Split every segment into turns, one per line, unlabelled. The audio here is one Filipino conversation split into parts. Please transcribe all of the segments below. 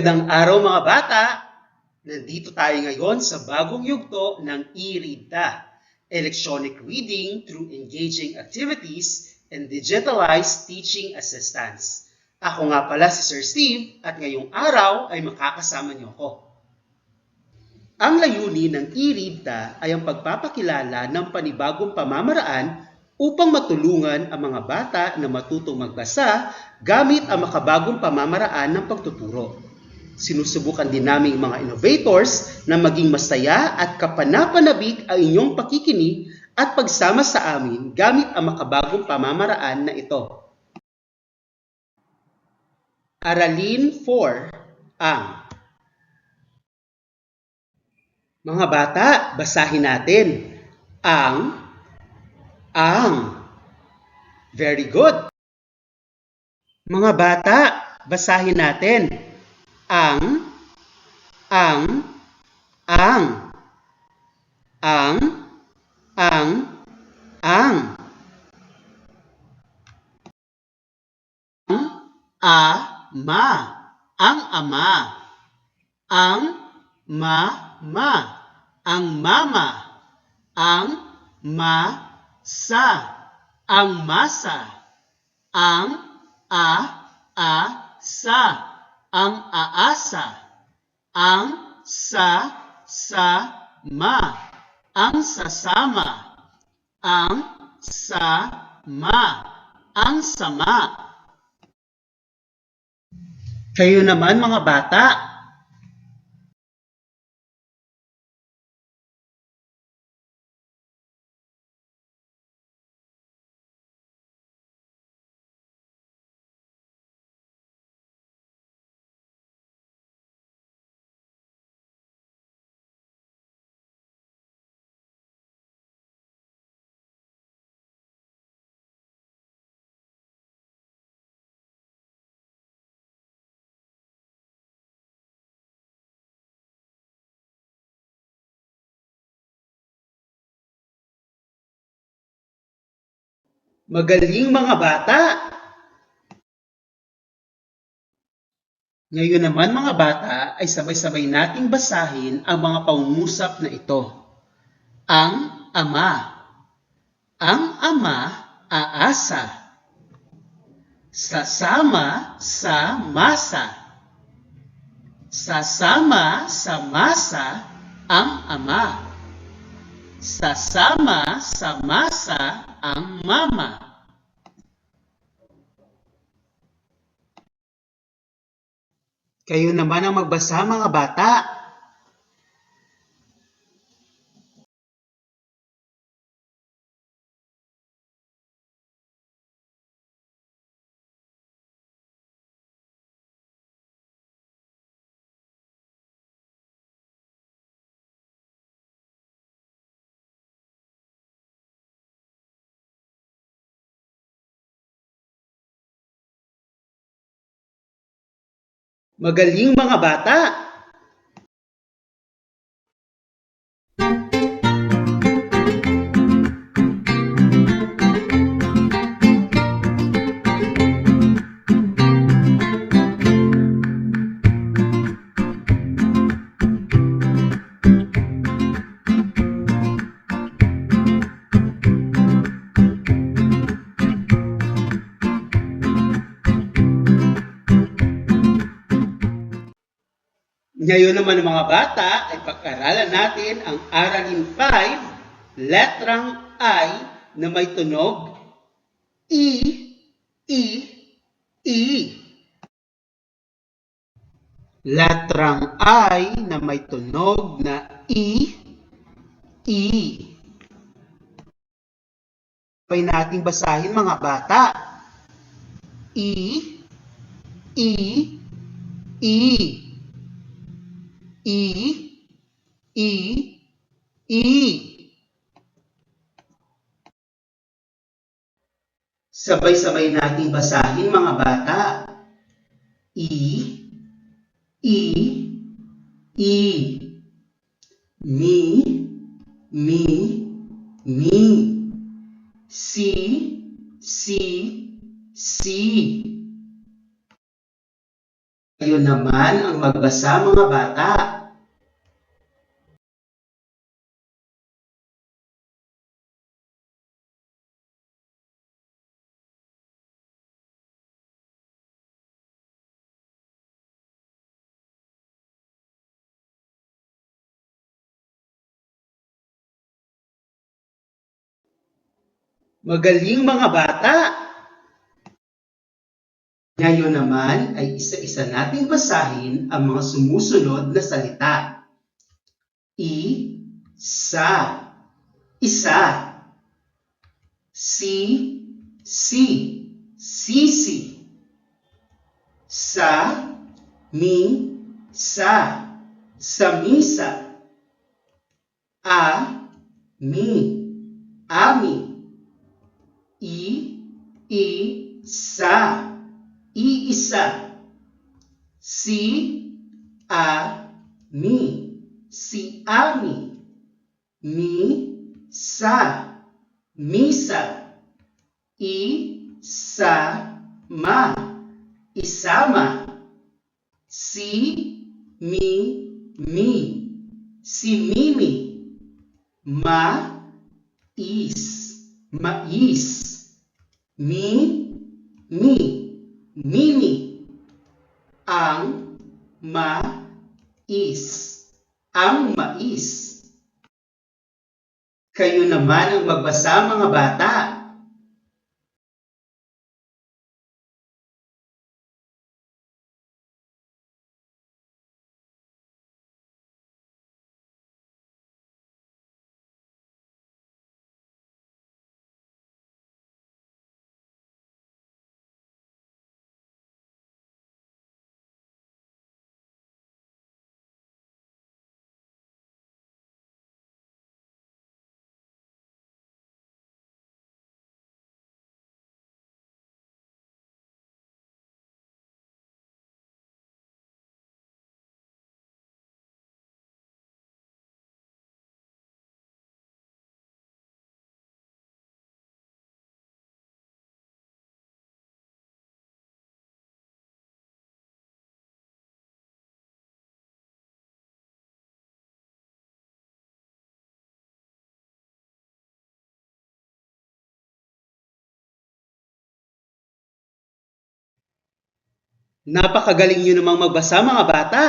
Magandang araw mga bata! Nandito tayo ngayon sa bagong yugto ng e-readta, electronic reading through engaging activities and digitalized teaching assistance. Ako nga pala si Sir Steve at ngayong araw ay makakasama niyo ako. Ang layunin ng e-readta ay ang pagpapakilala ng panibagong pamamaraan upang matulungan ang mga bata na matutong magbasa gamit ang makabagong pamamaraan ng pagtuturo. Sinusubukan din namin mga innovators na maging masaya at kapanapanabik ang inyong pakikinig at pagsama sa amin gamit ang makabagong pamamaraan na ito. Aralin 4 ang Mga bata, basahin natin ang ang. Very good. Mga bata, basahin natin. Ang, ang, ang. Ang, ang, ang. Ang, a, ma. Ang ama. Ang, ma, ma. Ang mama. Ang, ma, sa ang masa ang a a sa ang aasa ang sa sa ma ang sasama ang sa ma ang sama. Kayo naman mga bata Magaling mga bata! Ngayon naman mga bata ay sabay-sabay nating basahin ang mga pangungusap na ito. Ang ama. Ang ama aasa. Sasama sa masa. Sasama sa masa ang ama. Sasama sa masa ang mama. Kayo naman ang magbasa mga bata. Magaling mga bata! Ngayon naman mga bata ay pag-aralan natin ang aralin 5, letrang I na may tunog E, E, E. Letrang I na may tunog na E, E. Pay nating basahin mga bata. E, E, E. E, E, E. Sabay-sabay nating basahin mga bata. E, E, E. Me, me, me. Si, si, si. Kayo naman ang magbasa mga bata. Magaling mga bata! Ngayon naman ay isa-isa nating basahin ang mga sumusunod na salita. I, sa, isa. Si, si, sisi. Sa, mi, sa, samisa. A, mi, ami. I, i, sa iisa. Si, a, mi. Si ami. Mi, sa. Misa. I, sa, ma. Isama. Si, mi, mi. Si mimi. Ma, is. Mais. Mi, mi. Mimi. Ang mais. Ang mais. Kayo naman ang magbasa mga bata. Napakagaling nyo namang magbasa mga bata.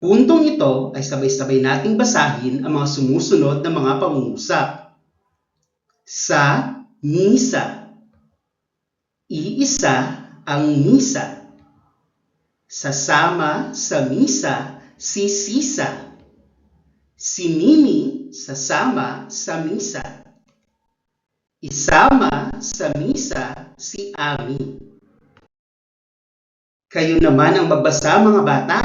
Puntong ito ay sabay-sabay nating basahin ang mga sumusunod na mga pangungusap. Sa misa. Iisa ang misa. Sasama sa misa si Sisa. Si Mimi sasama sa misa. Isama sa misa si Ami. Kayo naman ang magbasa mga bata.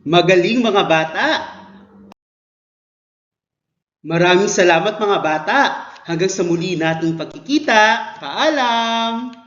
Magaling mga bata! Maraming salamat mga bata! Hanggang sa muli nating pagkikita. Paalam!